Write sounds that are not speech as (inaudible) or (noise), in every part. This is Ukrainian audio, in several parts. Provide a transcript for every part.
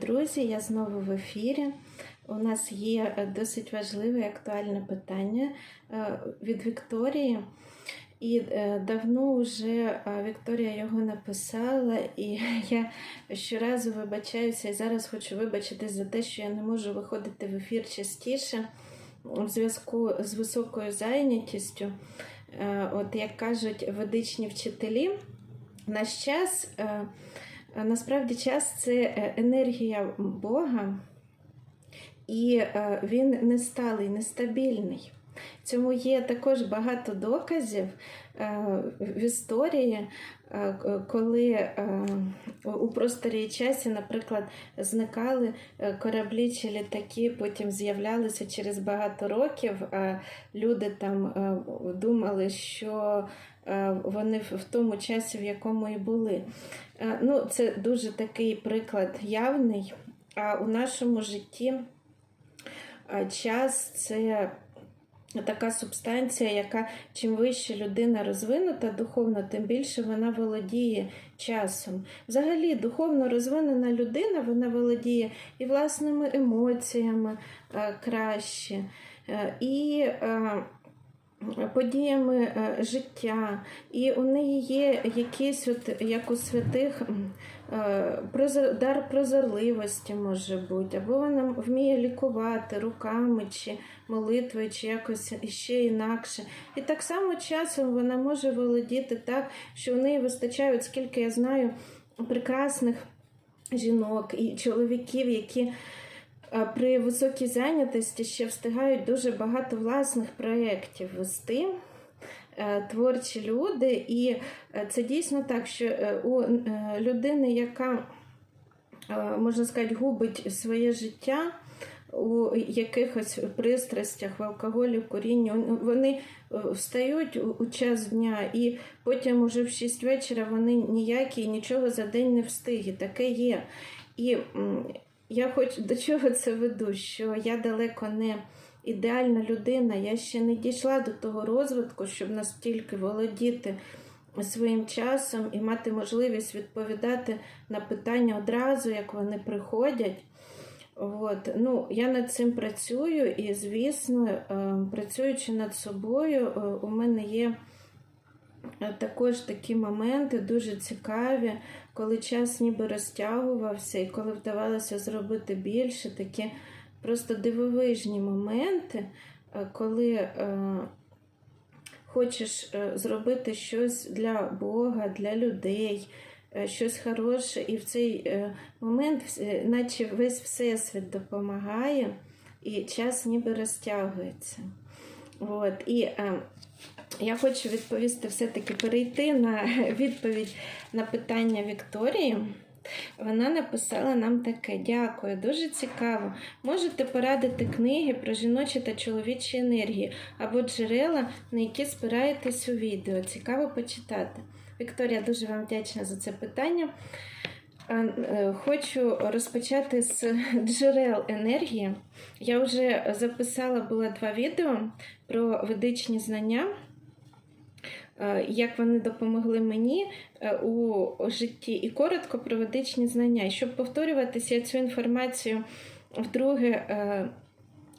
Друзі! Я знову в ефірі. У нас є досить важливе і актуальне питання е, від Вікторії. І е, давно вже е, Вікторія його написала, і (laughs) я щоразу вибачаюся і зараз хочу вибачитись за те, що я не можу виходити в ефір частіше в зв'язку з високою зайнятістю. От як кажуть ведичні вчителі, наш час. Е, Насправді час це е, енергія Бога, і е, він не сталий, нестабільний. Цьому є також багато доказів в історії, коли у просторі і часі, наприклад, зникали кораблі чи літаки, потім з'являлися через багато років, а люди там думали, що вони в тому часі, в якому і були. Е, Ну, це дуже такий приклад явний. А у нашому житті е, час це така субстанція, яка чим вище людина розвинута духовно, тим більше вона володіє часом. Взагалі, духовно розвинена людина вона володіє і власними емоціями е, краще, е, і е, подіями е, життя, і у неї є якийсь, от, як у святих, е, дар прозорливості може бути, або вона вміє лікувати руками чи молитвою, чи якось іще інакше. І так само часом вона може володіти так, що в неї вистачає, от скільки я знаю, прекрасних жінок і чоловіків, які при високій зайнятості ще встигають дуже багато власних проєктів вести. е, Творчі люди, і е, це дійсно так, що е, у е, людини, яка, е, можна сказати, губить своє життя у якихось пристрастях, в алкоголі, в курінні, вони е, встають у- час дня, і потім уже в 6 вечора вони ніякі нічого за день не встиги. Таке є. І я хоч до чого це веду, що я далеко не ідеальна людина, я ще не дійшла до того розвитку, щоб настільки володіти своїм часом і мати можливість відповідати на питання одразу, як вони приходять. От. Ну, я над цим працюю, і, звісно, е, працюючи над собою, е, у мене є також такі моменти дуже цікаві, коли час ніби розтягувався, і коли вдавалося зробити більше, такі просто дивовижні моменти, е, коли е, хочеш е, зробити щось для Бога, для людей, щось хороше, і в цей момент, наче весь всесвіт допомагає, і час ніби розтягується. От. І е, я хочу відповісти, все-таки перейти на (laughs) відповідь на питання Вікторії. Вона написала нам таке: дякую, дуже цікаво. Можете порадити книги про жіночі та чоловічі енергії або джерела, на які спираєтесь у відео. Цікаво почитати. Вікторія, дуже вам вдячна за це питання. Е, Хочу розпочати з джерел енергії. Я вже записала було два відео про ведичні знання, е, як вони допомогли мені е, у житті, і коротко про ведичні знання. І щоб повторюватися, я цю інформацію вдруге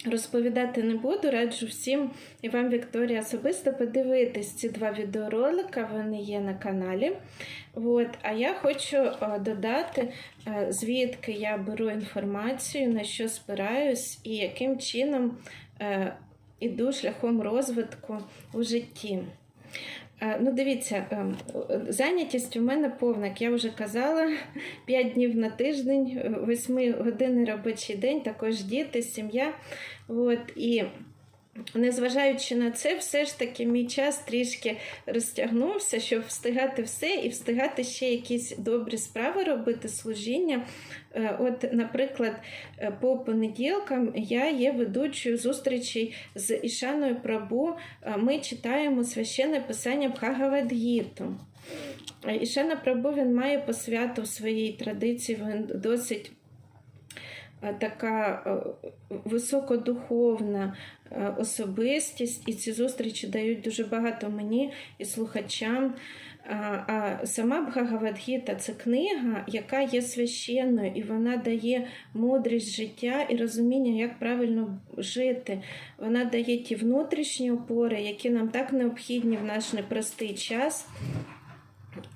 розповідати не буду. Раджу всім і вам, Вікторія, особисто подивитись ці два відеоролика, вони є на каналі. От, а я хочу е, додати, е, звідки я беру інформацію, на що спираюсь і яким чином е, іду шляхом розвитку у житті. Е, Ну, дивіться, е, зайнятість у мене повна, як я вже казала, (laughs) 5 днів на тиждень, 8 години робочий день, також діти, сім'я. От, і незважаючи на це, все ж таки мій час трішки розтягнувся, щоб встигати все і встигати ще якісь добрі справи робити, служіння. Е, От, наприклад, е, по понеділкам я є ведучою зустрічей з Ішаною Прабу. Е, Ми читаємо священне писання Бхагавадгіту. Ішана Прабу він має посвяту в своїй традиції, він досить така е, високодуховна е, особистість, і ці зустрічі дають дуже багато мені і слухачам. А сама Бхагавадгіта це книга, яка є священною, і вона дає мудрість життя і розуміння, як правильно жити. Вона дає ті внутрішні опори, які нам так необхідні в наш непростий час.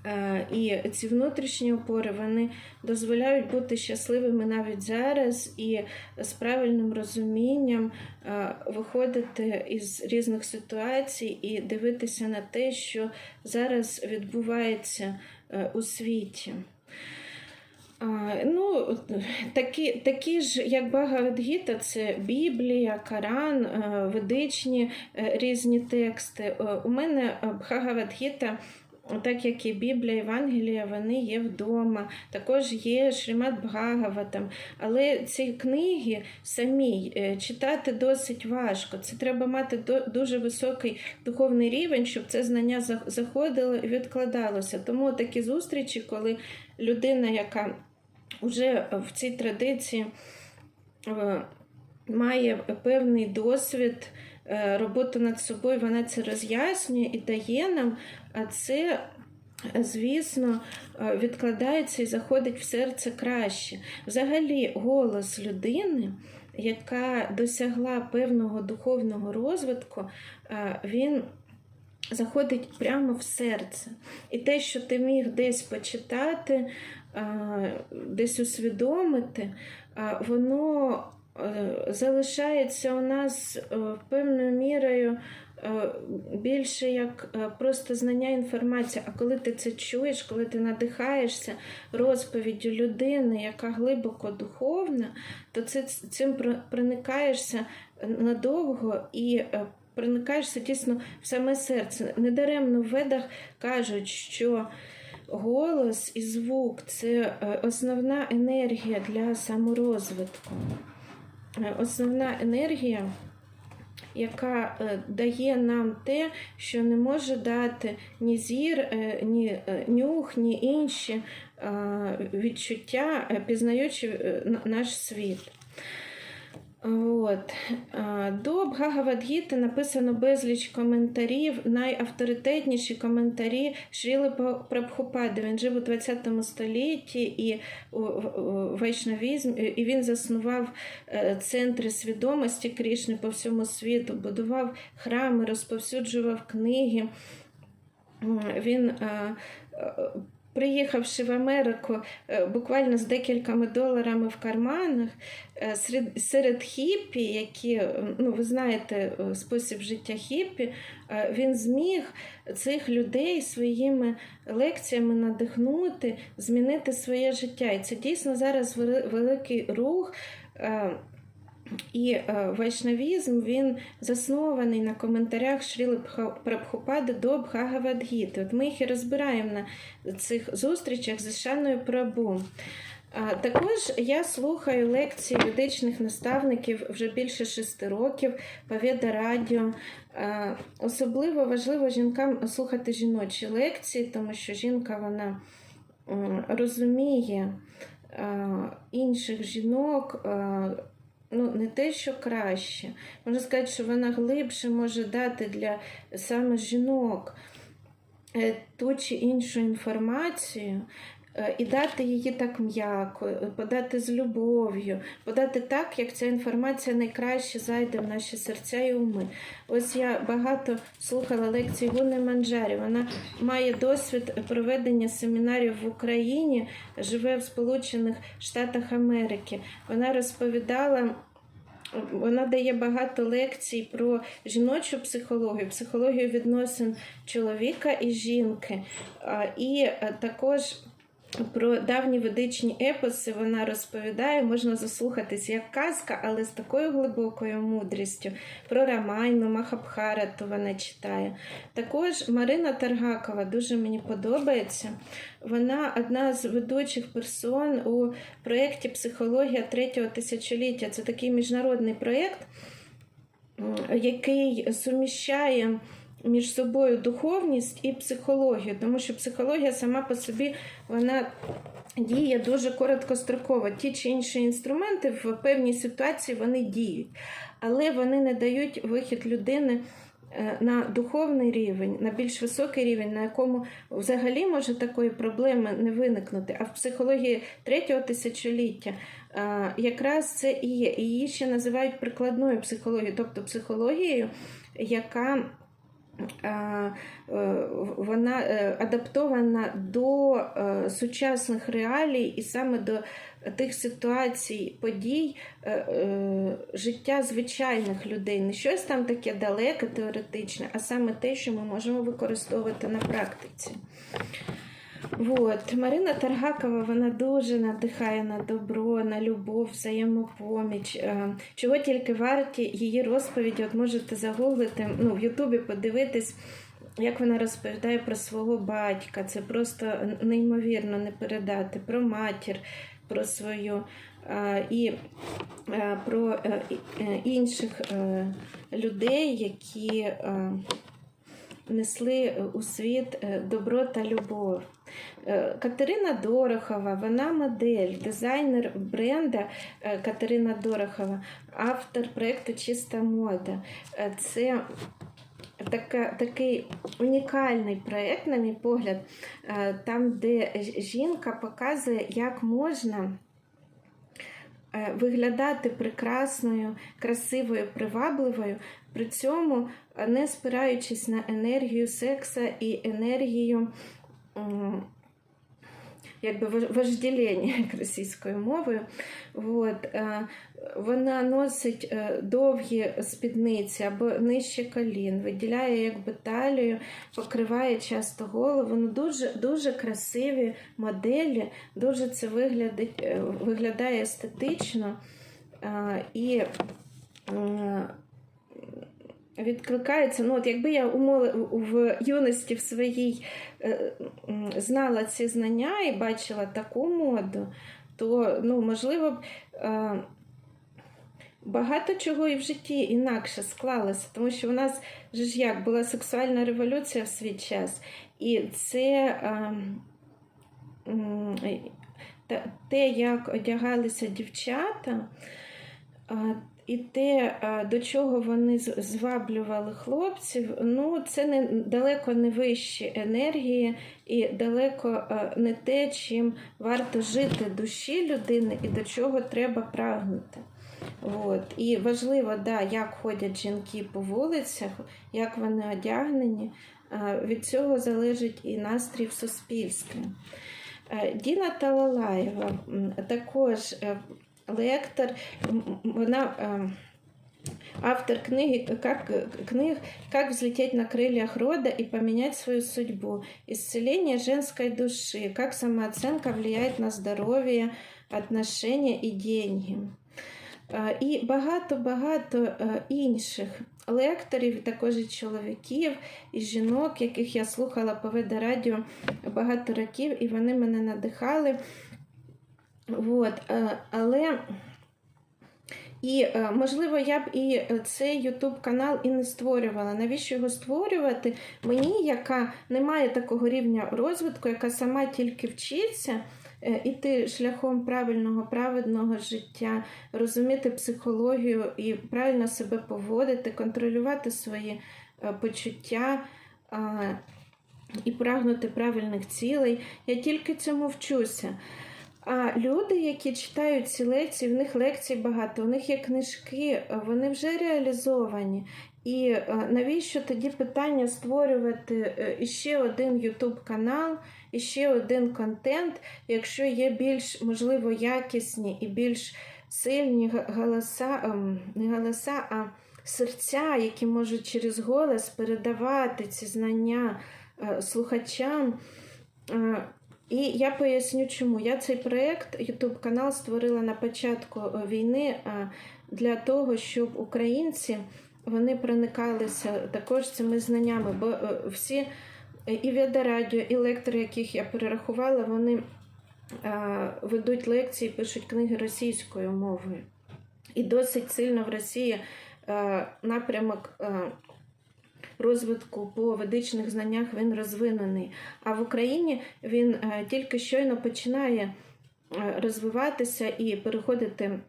Е, І ці внутрішні опори вони дозволяють бути щасливими навіть зараз і з правильним розумінням е, виходити із різних ситуацій і дивитися на те, що зараз відбувається е, у світі. Ну, такі, такі ж, як Багавадгіта, це Біблія, Коран, ведичні різні тексти. У мене Бхагавадгіта, так як і Біблія, Євангелія, вони є вдома. Також є Шримат Бхагаватам. Але ці книги самі е, читати досить важко. Це треба мати дуже високий духовний рівень, щоб це знання за- заходило і відкладалося. Тому такі зустрічі, коли людина, яка вже в цій традиції е, має певний досвід е, роботи над собою, вона це роз'яснює і дає нам, а це, звісно, е, відкладається і заходить в серце краще. Взагалі, голос людини. Яка досягла певного духовного розвитку, е, він заходить прямо в серце. І те, що ти міг десь почитати, десь усвідомити, воно залишається у нас е, певною мірою е, більше як е, просто знання інформації. А коли ти це чуєш, коли ти надихаєшся розповіддю людини, яка глибоко духовна, то це цим проникаєшся надовго і е, проникаєшся дійсно в саме серце. Недаремно в ведах кажуть, що голос і звук це е, основна енергія для саморозвитку. Е, Основна енергія, яка е, дає нам те, що не може дати ні зір, е, ні нюх, ні інші відчуття, пізнаючи наш світ. От. До Бхагавадгіти написано безліч коментарів. Найавторитетніші коментарі Шріли Прабхупади. Він жив у 20 столітті і вайшнавізм, і він заснував е, центри свідомості Крішни по всьому світу, будував храми, розповсюджував книги. Він е, е, Приїхавши в Америку е, буквально з декількома доларами в карманах, е, серед, серед хіппі, які, е, ну ви знаєте, спосіб життя хіппі, е, він зміг цих людей своїми лекціями надихнути, змінити своє життя. І це дійсно зараз великий рух. Е, І е, вайшнавізм він заснований на коментарях Шріли Прабхупади до Бхагавадгіти. От ми їх і розбираємо на цих зустрічах з Шаною Прабу. А, Також я слухаю лекції ведичних наставників вже більше шести років по Веда Радіо. А, Особливо важливо жінкам слухати жіночі лекції, тому що жінка вона розуміє інших жінок. Ну, не те, що краще. Можна сказати, що вона глибше може дати для саме жінок е, ту чи іншу інформацію і дати її так м'яко, е, подати з любов'ю, подати так, як ця інформація найкраще зайде в наші серця і уми. Ось я багато слухала лекцій Гуни Манджарі. Вона має досвід проведення семінарів в Україні, живе в Сполучених Штатах Америки. Вона розповідала. Вона дає багато лекцій про жіночу психологію, психологію відносин чоловіка і жінки. І е, також про давні ведичні епоси вона розповідає, можна заслухатись як казка, але з такою глибокою мудрістю. Про Рамайну, Махабхарату вона читає. Також Марина Таргакова дуже мені подобається. Вона одна з ведучих персон у проєкті Психологія третього тисячоліття. Це такий міжнародний проєкт, який суміщає між собою духовність і психологію, тому що психологія сама по собі вона діє дуже короткостроково. Ті чи інші інструменти в певній ситуації вони діють, але вони не дають вихід людини е, на духовний рівень, на більш високий рівень, на якому взагалі може такої проблеми не виникнути. А в психології третього тисячоліття е, якраз це і є. Її ще називають прикладною психологією, тобто психологією, яка вона е, адаптована до е, сучасних реалій і саме до тих ситуацій, подій е, е, життя звичайних людей. Не щось там таке далеке, теоретичне, а саме те, що ми можемо використовувати на практиці. От. Марина Таргакова вона дуже надихає на добро, на любов, взаємопоміч. Е, Чого тільки варті її розповіді, от можете загуглити, ну, в Ютубі подивитись, як вона розповідає про свого батька. Це просто неймовірно не передати, про матір, про свою е, і е, про інших людей, які несли у світ е, добро та любов. Е, Катерина Дорохова, вона модель, дизайнер бренда е, Катерина Дорохова, автор проєкту Чиста мода. Е, Це така, такий унікальний проєкт, на мій погляд, е, там, де жінка показує, як можна е, виглядати прекрасною, красивою, привабливою, при цьому е, не спираючись на енергію секса і енергію якби вож- вождеління як (laughs) російською мовою. От, е, вона носить е, довгі спідниці або нижче колін, виділяє якби талію, покриває часто голову. Ну, дуже, дуже красиві моделі, дуже це виглядить, е, виглядає естетично. І відкликається. Ну, от якби я в юності в своїй е, знала ці знання і бачила таку моду, то ну, можливо б е, багато чого і в житті інакше склалося, тому що у нас же ж як була сексуальна революція в свій час, і це. е, м, те, як одягалися дівчата, а, і те, до чого вони зваблювали хлопців, ну це не далеко не вищі енергії і далеко не те, чим варто жити душі людини і до чого треба прагнути. От. І важливо, да, як ходять жінки по вулицях, як вони одягнені. Від цього залежить і настрій в суспільстві. Е, Діна Талалаєва також е, лектор, вона е, автор книги как, книг «Как взлететь на крыльях рода и поменять свою судьбу», «Исцеление женской души», «Как самооценка влияет на здоровье, отношения и деньги». І багато-багато е, інших лекторів, також і чоловіків, і жінок, яких я слухала по веде радіо багато років, і вони мене надихали. От, е, але і, е, можливо, я б і е, цей YouTube канал і не створювала. Навіщо його створювати? Мені, яка не має такого рівня розвитку, яка сама тільки вчиться іти шляхом правильного, праведного життя, розуміти психологію і правильно себе поводити, контролювати свої почуття. І прагнути правильних цілей. Я тільки цьому вчуся. А люди, які читають ці лекції, в них лекцій багато, у них є книжки, вони вже реалізовані. І е, навіщо тоді питання створювати е, іще один YouTube канал, іще один контент, якщо є більш, можливо, якісні і більш сильні голоса, ем, не голоса, а серця, які можуть через голос передавати ці знання е, слухачам. І я поясню, чому. Я цей проєкт, YouTube канал створила на початку е, війни е, для того, щоб українці вони проникалися також цими знаннями, бо е, всі і Ведерадіо, і лектори, яких я перерахувала, вони ведуть лекції, пишуть книги російською мовою. І досить сильно в Росії напрямок розвитку по ведичних знаннях він розвинений. А в Україні він е, тільки щойно починає е, розвиватися і переходити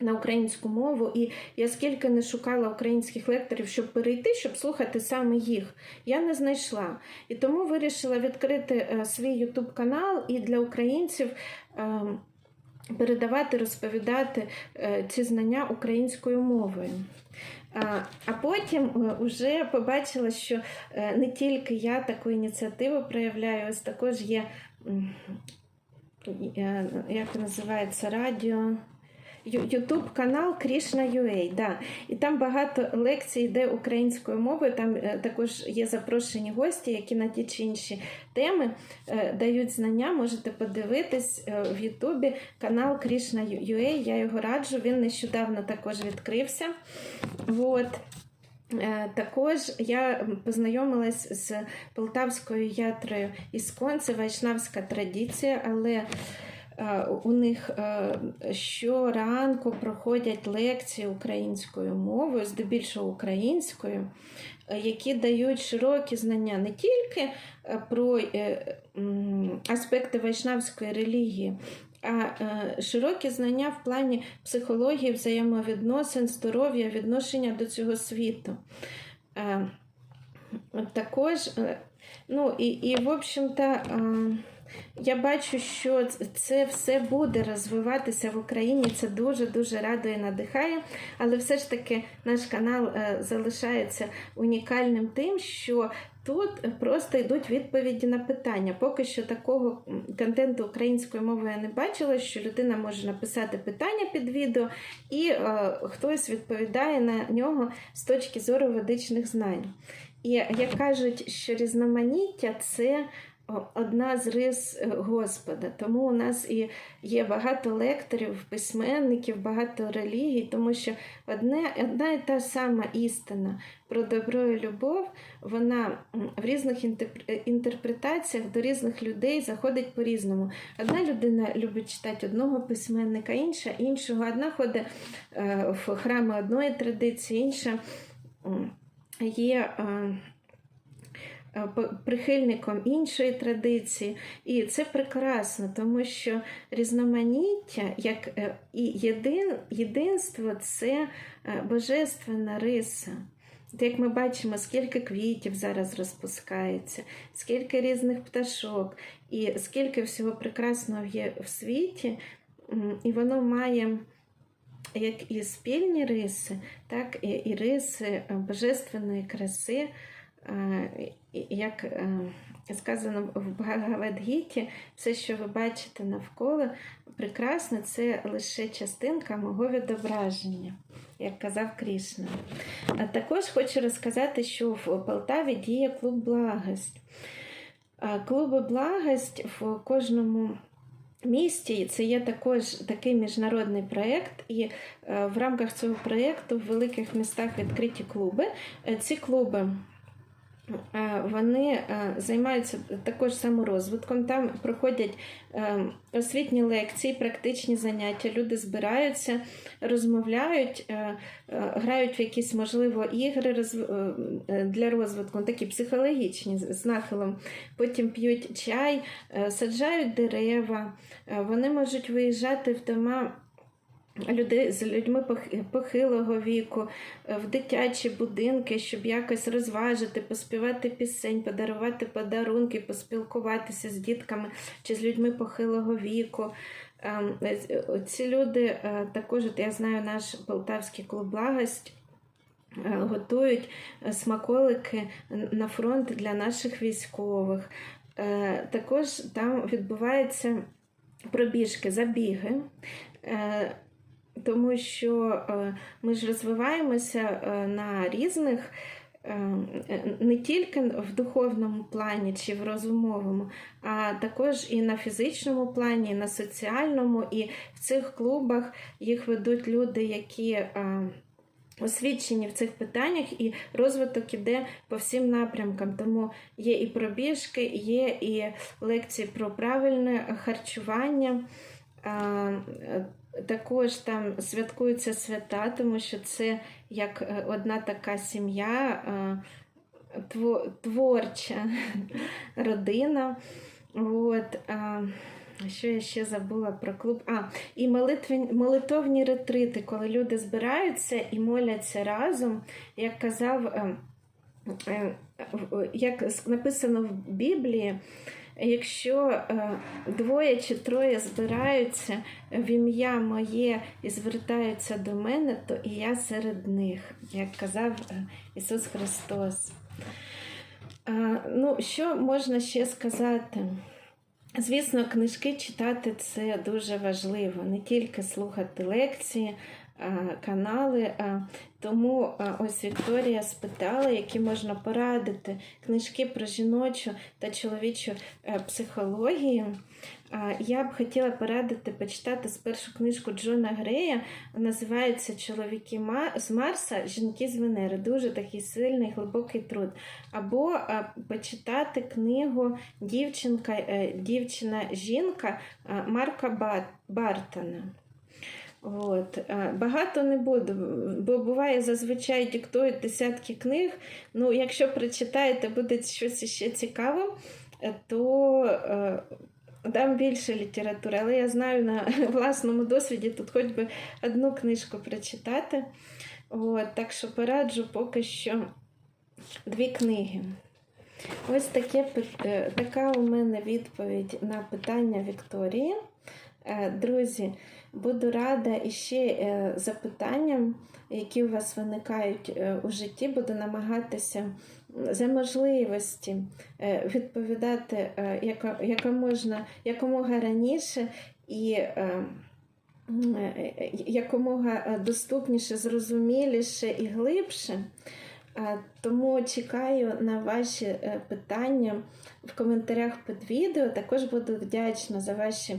на українську мову, і я скільки не шукала українських лекторів, щоб перейти, щоб слухати саме їх, я не знайшла. І тому вирішила відкрити е, свій YouTube канал і для українців. е, Передавати, розповідати ці знання українською мовою. А, потім вже побачила, що е, не тільки я таку ініціативу проявляю, ось також є, е, як називається, радіо. Ютуб канал Крішна.ua, да. І там багато лекцій йде українською мовою. Там е, також є запрошені гості, які на ті чи інші теми е, дають знання. Можете подивитись е, в Ютубі канал Крішна.ua. Я його раджу. Він нещодавно також відкрився. Вот. Е, Також я познайомилась з полтавською ятрою Іскон, це вайшнавська традиція, але у них е, щоранку проходять лекції українською мовою, здебільшого українською, е, які дають широкі знання не тільки е, про е, аспекти вайшнавської релігії, а е, широкі знання в плані психології, взаємовідносин, здоров'я, відношення до цього світу. Е, Також, е, ну і, і в общем-то, е, я бачу, що це все буде розвиватися в Україні. Це дуже-дуже радує і надихає. Але все ж таки наш канал е, залишається унікальним тим, що тут просто йдуть відповіді на питання. Поки що такого контенту українською мовою я не бачила, що людина може написати питання під відео, і е, хтось відповідає на нього з точки зору ведичних знань. І як кажуть, що різноманіття це одна з рис е, Господа. Тому у нас і є багато лекторів, письменників, багато релігій, тому що одне, одна і та сама істина про добро і любов, вона в різних е, інтерпретаціях до різних людей заходить по-різному. Одна людина любить читати одного письменника, інша іншого. Одна ходить е, в храми одної традиції, інша є. Е, прихильником іншої традиції. І це прекрасно, тому що різноманіття як е, і єдин, єдинство це е, божественна риса. Як ми бачимо, скільки квітів зараз розпускається, скільки різних пташок, і скільки всього прекрасного є в світі, і воно має як і спільні риси, так і, і риси божественної краси, як е, сказано в Бхагавадгіті, все, що ви бачите навколо, прекрасне, це лише частинка мого відображення, як казав Крішна. А також хочу розказати, що в Полтаві діє клуб Благость. А Клуби Благость в кожному місті це є також такий міжнародний проєкт, і е, в рамках цього проєкту в великих містах відкриті клуби. Е, Ці клуби е, вони е, займаються також саморозвитком. Там проходять е, освітні лекції, практичні заняття. Люди збираються, розмовляють, е, е, грають в якісь, можливо, ігри е, для розвитку, такі психологічні з нахилом. Потім п'ють чай, е, саджають дерева. Е, Вони можуть виїжджати в дома людей з людьми похилого віку, е, в дитячі будинки, щоб якось розважити, поспівати пісень, подарувати подарунки, поспілкуватися з дітками чи з людьми похилого віку. Ем, е, з- Ці люди е, також, я знаю, наш полтавський клуб благость. е, Готують е, смаколики на фронт для наших військових. Е, Також там відбуваються пробіжки, забіги, е, тому що е, ми ж розвиваємося е, на різних. е, Не тільки в духовному плані чи в розумовому, а також і на фізичному плані, і на соціальному. І в цих клубах їх ведуть люди, які освічені в цих питаннях, і розвиток іде по всім напрямкам. Тому є і пробіжки, є і лекції про правильне харчування. Також там святкуються свята, тому що це як е, одна така сім'я, е, творча (laughs) родина. От, Що я ще забула про клуб? А, і молитві, молитовні ретрити, коли люди збираються і моляться разом, як казав, е, як написано в Біблії, якщо е, двоє чи троє збираються в ім'я моє і звертаються до мене, то і я серед них, як казав е, Ісус Христос. Е, Ну, що можна ще сказати? Звісно, книжки читати це дуже важливо, не тільки слухати лекції, канали. Тому ось Вікторія спитала, які можна порадити книжки про жіночу та чоловічу е, психологію. Я б хотіла порадити почитати спершу книжку Джона Грея. Називається Чоловіки з Марса, жінки з Венери. Дуже такий сильний, глибокий труд. Або почитати книгу Дівчинка, е, дівчина-жінка Марка Ба- Бартона. От. Багато не буду, бо буває зазвичай диктують десятки книг. Ну, якщо прочитаєте, буде щось ще цікаве, е, то е, дам більше літератури. Але я знаю на (laughs) власному досвіді тут хоч би одну книжку прочитати. От, так що пораджу поки що дві книги. Ось таке, е, така у мене відповідь на питання Вікторії. Е, Друзі, буду рада іще е, запитанням, які у вас виникають е, у житті, буду намагатися за можливості відповідати яка, можна, якомога раніше і якомога доступніше, зрозуміліше і глибше. Тому чекаю на ваші питання в коментарях під відео. Також буду вдячна за ваші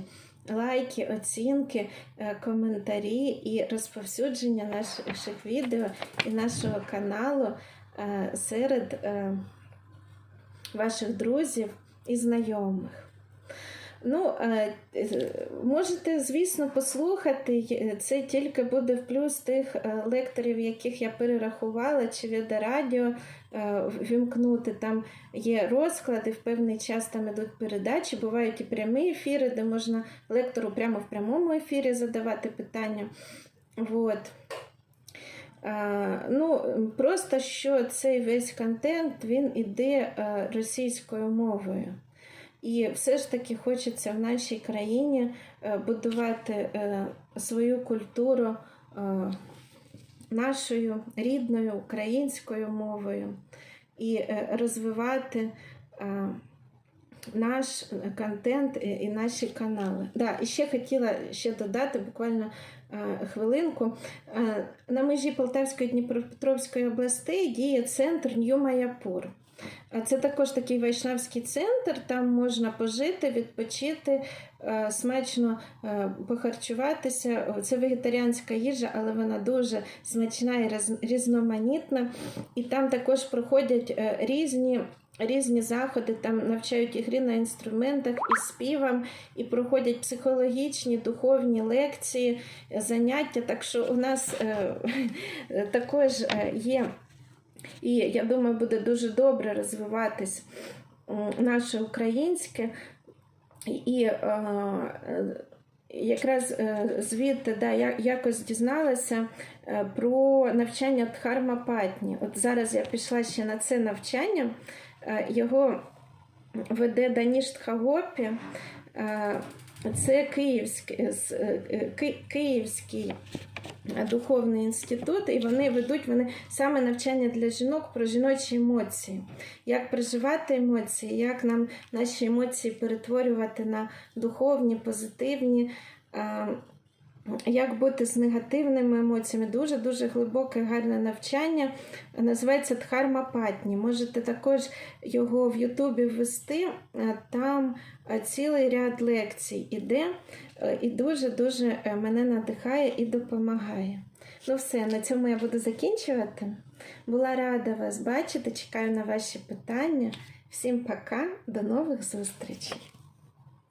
лайки, оцінки, е, коментарі і розповсюдження наших відео і нашого каналу е, серед е, ваших друзів і знайомих. Ну, е, можете, звісно, послухати. Е, Це тільки буде в плюс тих е, лекторів, яких я перерахувала, чи від радіо е, вімкнути. Там є розклади, в певний час там ідуть передачі, бувають і прямі ефіри, де можна лектору прямо в прямому ефірі задавати питання. Вот. Ну, просто що цей весь контент він іде російською мовою. І все ж таки хочеться в нашій країні е, будувати е, свою культуру е, нашою рідною українською мовою і розвивати наш контент і- наші канали. Да, і ще хотіла ще додати буквально хвилинку. На межі Полтавської Дніпропетровської областей діє центр Нью-Маяпур. Це також такий вайшнавський центр, там можна пожити, відпочити, е, смачно е, похарчуватися. Це вегетаріанська їжа, але вона дуже смачна і різноманітна. І там також проходять е, різні. Різні заходи там навчають і на інструментах, і співам, і проходять психологічні, духовні лекції, заняття. Так що у нас е, (laughs) також є і я думаю, буде дуже добре розвиватись наше українське. І е, якраз е, звідти да, я якось дізналася е, про навчання Дхармапатні. От зараз я пішла ще на це навчання. Е, Його веде Даніш Тхагопі. Е, Це Київський, е, е, Ки- Київський духовний інститут, і вони ведуть вони саме навчання для жінок про жіночі емоції, як проживати емоції, як нам наші емоції перетворювати на духовні, позитивні. Як бути з негативними емоціями? Дуже дуже глибоке, гарне навчання. Називається Дхармапатні. Можете також його в Ютубі ввести. е, Там е, цілий ряд лекцій іде е, і дуже-дуже мене надихає і допомагає. Ну, все, на цьому я буду закінчувати. Була рада вас бачити. Чекаю на ваші питання. Всім пока, до нових зустрічей!